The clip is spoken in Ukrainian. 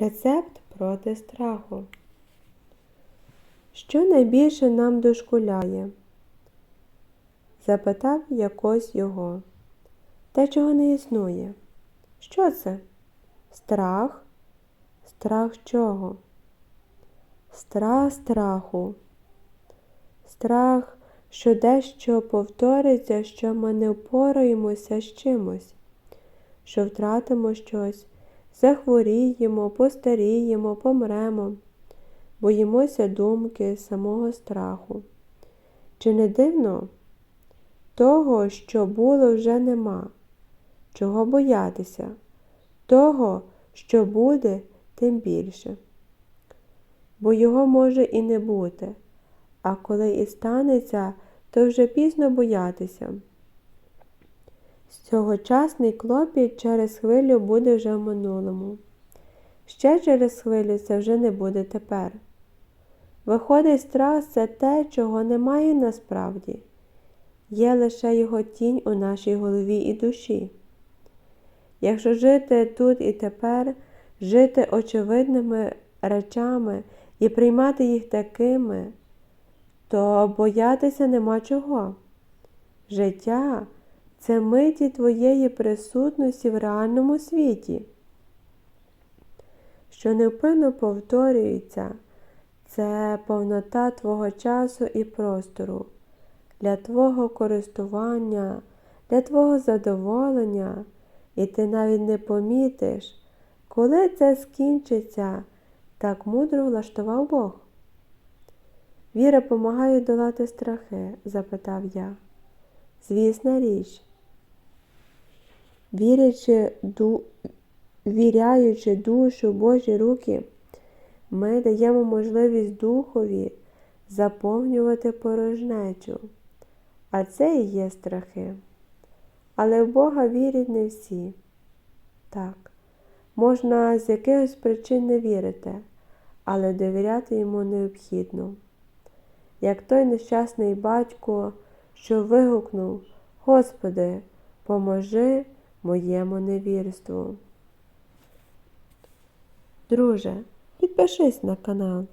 Рецепт проти страху. Що найбільше нам дошкуляє? запитав якось його. Те, чого не існує. Що це? Страх? Страх чого? Страх страху. Страх, що дещо повториться, що ми не впораємося з чимось, що втратимо щось, захворіємо, постаріємо, помремо, боїмося думки самого страху. Чи не дивно? Того, що було, вже нема. Чого боятися? Того, що буде, тим більше. Бо його може і не бути, а коли і станеться, то вже пізно боятися. Цьогочасний клопіт через хвилю буде вже в минулому. Ще через хвилю це вже не буде тепер. Виходить, страх це те, чого немає насправді, є лише його тінь у нашій голові і душі. Якщо жити тут і тепер, жити очевидними речами і приймати їх такими, то боятися нема чого. Життя це миті твоєї присутності в реальному світі, що невпинно повторюється, це повнота твого часу і простору для твого користування, для твого задоволення, і ти навіть не помітиш, коли це скінчиться, так мудро влаштував Бог. Віра помагає долати страхи? запитав я. Звісна річ. Вірячи, ду... Віряючи душу Божі руки, ми даємо можливість Духові заповнювати порожнечу, а це і є страхи. Але в Бога вірять не всі. Так, можна з якихось причин не вірити, але довіряти йому необхідно. Як той нещасний батько, що вигукнув Господи, поможи моєму невірству. Друже, підпишись на канал.